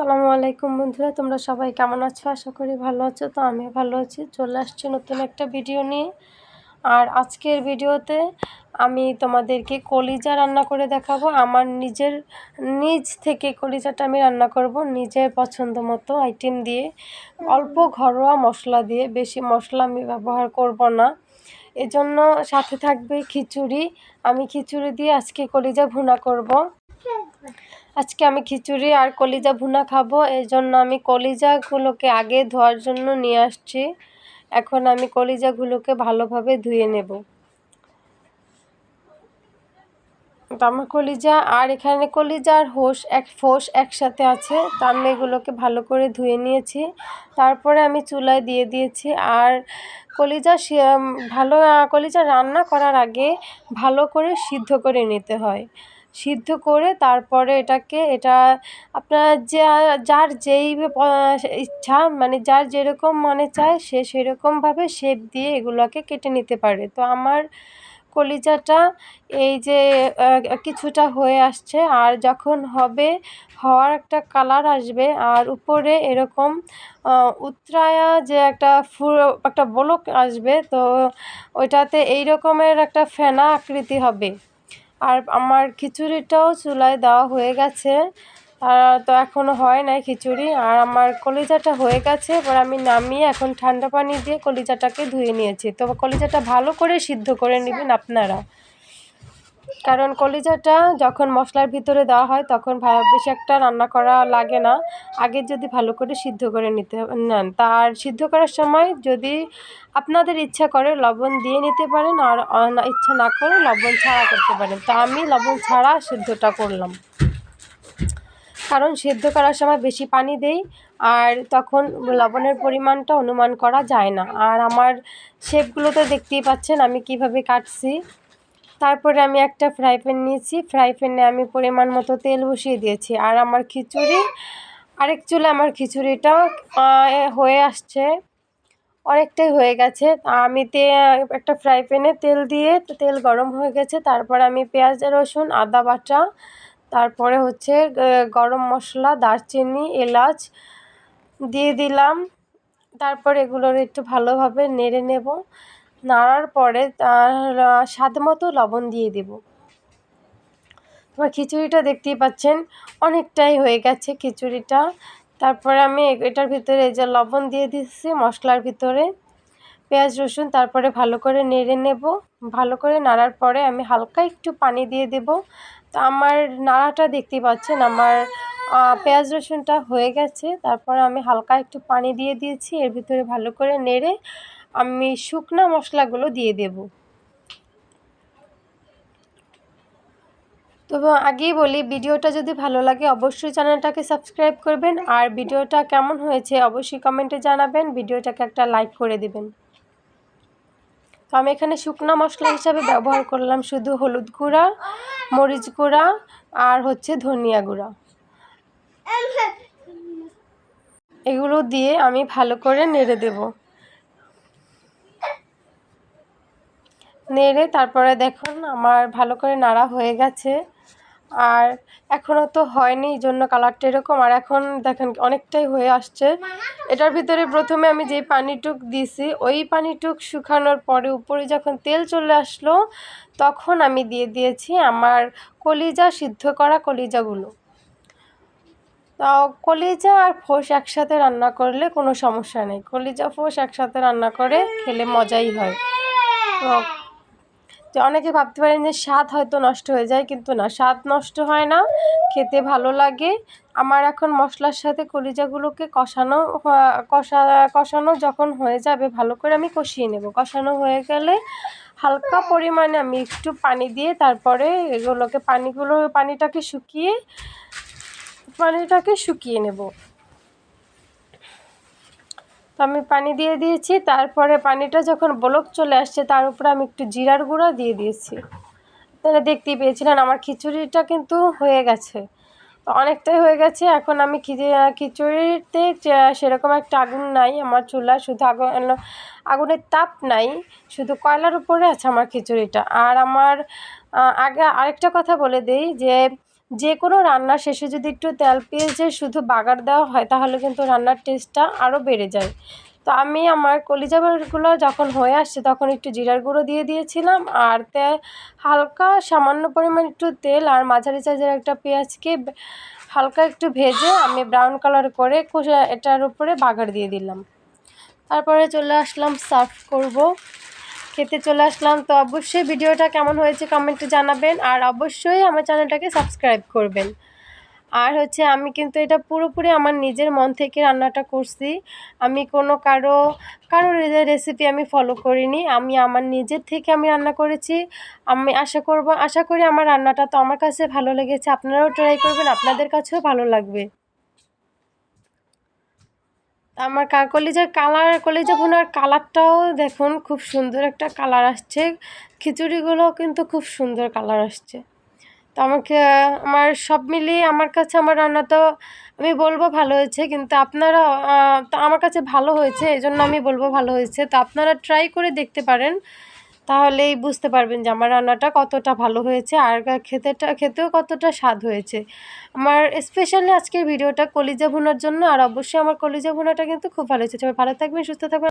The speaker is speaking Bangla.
আসসালামু আলাইকুম বন্ধুরা, তোমরা সবাই কেমন আছো? আশা করি ভালো আছো। তো আমি ভালো আছি। চলে আসছি নতুন একটা ভিডিও নিয়ে। আর আজকের ভিডিওতে আমি তোমাদেরকে কলিজা রান্না করে দেখাবো। আমার নিজের, নিজ থেকে কলিজাটা আমি রান্না করব নিজের পছন্দ মতো আইটেম দিয়ে। অল্প ঘরোয়া মশলা দিয়ে, বেশি মশলা আমি ব্যবহার করব না। এজন্য সাথে থাকবে খিচুড়ি। আমি খিচুড়ি দিয়ে আজকে কলিজা ভুনা করব। আজকে আমি খিচুড়ি আর কলিজা ভুনা খাব এই জন্য আমি কলিজাগুলোকে আগে ধোয়ার জন্য নিয়ে আসছি। এখন আমি কলিজাগুলোকে ভালোভাবে ধুয়ে নেব। তো আমার কলিজা আর এখানে কলিজা আর হোস এক ফোস একসাথে আছে, তো আমি এগুলোকে ভালো করে ধুয়ে নিয়েছি। তারপরে আমি চুলায় দিয়ে দিয়েছি আর কলিজা ভালো, কলিজা রান্না করার আগে ভালো করে সিদ্ধ করে নিতে হয়। সিদ্ধ করে তারপরে এটাকে, এটা আপনার যা, যার যেই ইচ্ছা মানে যার যেরকম মনে চায় সে সেরকমভাবে শেপ দিয়ে এগুলোকে কেটে নিতে পারে। তো আমার কলিজাটা এই যে কিছুটা হয়ে আসছে আর যখন হবে, হওয়ার একটা কালার আসবে আর উপরে এরকম উত্তরায়া যে একটা ফুল, একটা বলক আসবে, তো ওইটাতে এই রকমের একটা ফেনা আকৃতি হবে। আর আমার খিচুড়িটাও চুলায় দেওয়া হয়ে গেছে। তো এখনও হয় নাই খিচুড়ি। আর আমার কলিজাটা হয়ে গেছে। এবার আমি নামিয়ে এখন ঠান্ডা পানি দিয়ে কলিজাটাকে ধুয়ে নিয়েছি। তো কলিজাটা ভালো করে সিদ্ধ করে নেবেন আপনারা। কারণ কলিজাটা যখন মশলার ভিতরে দেওয়া হয়, তখন বেশি একটা রান্না করা লাগে না। আগে যদি ভালো করে সিদ্ধ করে নিতে নেন। তার সিদ্ধ করার সময় যদি আপনাদের ইচ্ছা করে লবণ দিয়ে নিতে পারেন আর ইচ্ছা না করে লবণ ছাড়া করতে পারেন। তা আমি লবণ ছাড়া সিদ্ধটা করলাম। কারণ সিদ্ধ করার সময় বেশি পানি দেই আর তখন লবণের পরিমাণটা অনুমান করা যায় না। আর আমার শেপগুলো তো দেখতেই পাচ্ছেন আমি কীভাবে কাটছি। তারপরে আমি একটা ফ্রাই প্যান নিয়েছি। ফ্রাই প্যানে আমি পরিমাণ মতো তেল বসিয়ে দিয়েছি। আর আমার খিচুড়ি, আরেক চুলে আমার খিচুড়িটা হয়ে আসছে। অনেকটাই হয়ে গেছে। আমি তে, একটা ফ্রাই প্যানে তেল দিয়ে, তেল গরম হয়ে গেছে। তারপর আমি পেঁয়াজ, রসুন, আদা বাটা, তারপরে হচ্ছে গরম মশলা, দারচিনি, এলাচ দিয়ে দিলাম। তারপর এগুলোর একটু ভালোভাবে নেড়ে নেব। নাড়ার পরে তার স্বাদ মতো লবণ দিয়ে দেব। তোমার খিচুড়িটা দেখতেই পাচ্ছেন, অনেকটাই হয়ে গেছে খিচুড়িটা। তারপরে আমি এটার ভিতরে এই যে লবণ দিয়ে দিচ্ছি মশলার ভিতরে। পেঁয়াজ, রসুন তারপরে ভালো করে নেড়ে নেব। ভালো করে নাড়ার পরে আমি হালকা একটু পানি দিয়ে দেব। তো আমার নাড়াটা দেখতেই পাচ্ছেন, আমার পেঁয়াজ, রসুনটা হয়ে গেছে। তারপরে আমি হালকা একটু পানি দিয়ে দিয়েছি, এর ভিতরে ভালো করে নেড়ে আমি শুকনো মশলাগুলো দিয়ে দেব। তবে আগেই বলি, ভিডিওটা যদি ভালো লাগে অবশ্যই চ্যানেলটাকে সাবস্ক্রাইব করবেন। আর ভিডিওটা কেমন হয়েছে অবশ্যই কমেন্টে জানাবেন। ভিডিওটাকে একটা লাইক করে দেবেন। তো আমি এখানে শুকনা মশলা হিসাবে ব্যবহার করলাম শুধু হলুদ গুঁড়া, মরিচ গুঁড়া আর হচ্ছে ধনিয়া গুঁড়া। এগুলো দিয়ে আমি ভালো করে নেড়ে দেবো। নেড়ে তারপরে দেখুন আমার ভালো করে নাড়া হয়ে গেছে। আর এখনও তো হয়নি এই জন্য কালারটা এরকম। আর এখন দেখেন অনেকটাই হয়ে আসছে। এটার ভিতরে প্রথমে আমি যে পানিটুক দিয়েছি ওই পানিটুক শুকানোর পরে উপরে যখন তেল চলে আসলো, তখন আমি দিয়ে দিয়েছি আমার কলিজা, সিদ্ধ করা কলিজাগুলো। কলিজা আর ফোস একসাথে রান্না করলে কোনো সমস্যা নেই। কলিজা, ফোস একসাথে রান্না করে খেলে মজাই হয়। যে অনেকে ভাবতে পারেন যে স্বাদ হয়তো নষ্ট হয়ে যায়, কিন্তু না, স্বাদ নষ্ট হয় না, খেতে ভালো লাগে। আমার এখন মশলার সাথে কলিজাগুলোকে কষানো কষা, কষানো যখন হয়ে যাবে, ভালো করে আমি কষিয়ে নেব। কষানো হয়ে গেলে হালকা পরিমাণে আমি একটু পানি দিয়ে তারপরে এগুলোকে পানিগুলো, পানিটাকে শুকিয়ে পানিটাকে শুকিয়ে নেব। তো আমি পানি দিয়ে দিয়েছি, তারপরে পানিটা যখন বলক চলে আসছে তার উপরে আমি একটু জিরার গুঁড়া দিয়ে দিয়েছি। তাহলে দেখতেই পেয়েছিলেন আমার খিচুড়িটা কিন্তু হয়ে গেছে। তো অনেকটাই হয়ে গেছে, এখন আমি খিচুড়িতে সেরকম একটা আগুন নাই আমার চুলা, শুধু আগুন, আগুনের তাপ নাই, শুধু কয়লার উপরে আছে আমার খিচুড়িটা। আর আমার আগে আরেকটা কথা বলে দিই যে যে কোনো রান্না শেষে যদি একটু তেল পেঁয়াজে শুধু বাগার দেওয়া হয়, তাহলে কিন্তু রান্নার টেস্টটা আরও বেড়ে যায়। তো আমি আমার কলিজাগুলো যখন হয়ে আসছে, তখন একটু জিরার গুঁড়ো দিয়ে দিয়েছিলাম, আর তে হালকা সামান্য পরিমাণ একটু তেল আর মাঝারি সাইজের একটা পেঁয়াজকে হালকা একটু ভেজে আমি ব্রাউন কালার করে এটার উপরে বাগার দিয়ে দিলাম। তারপরে চলে আসলাম সার্ভ করব। খেতে চলে আসলাম। তো অবশ্যই ভিডিওটা কেমন হয়েছে কমেন্টে জানাবেন। আর অবশ্যই আমার চ্যানেলটাকে সাবস্ক্রাইব করবেন। আর হচ্ছে আমি কিন্তু এটা পুরোপুরি আমার নিজের মন থেকে রান্নাটা করছি। আমি কোনো কারও কারও রেসিপি আমি ফলো করিনি। আমি আমার নিজের থেকে আমি রান্না করেছি। আমি আশা করব, আশা করি আমার রান্নাটা তো আমার কাছে ভালো লেগেছে। আপনারাও ট্রাই করবেন, আপনাদের কাছেও ভালো লাগবে। আমার কলিজার কালার, কলিজা ভুনার কালারটাও দেখুন খুব সুন্দর একটা কালার আসছে। খিচুড়িগুলো কিন্তু খুব সুন্দর কালার আসছে। তো আমাকে, আমার সব মিলিয়ে আমার কাছে আমার রান্না তো আমি বলব ভালো হয়েছে, কিন্তু আপনারা তো আমার কাছে ভালো হয়েছে এই জন্য আমি বলব ভালো হয়েছে। তো আপনারা ট্রাই করে দেখতে পারেন। তাহলেই বুঝতে পারবেন যে আমার রান্নাটা কতটা ভালো হয়েছে আর খেতেটা, খেতেও কতটা স্বাদ হয়েছে। আমার স্পেশালি আজকের ভিডিওটা কলিজা ভুনার জন্য, আর অবশ্যই আমার কলিজা ভুনাটা কিন্তু খুব ভালো হয়েছে। ভালো থাকবেন, সুস্থ থাকবেন।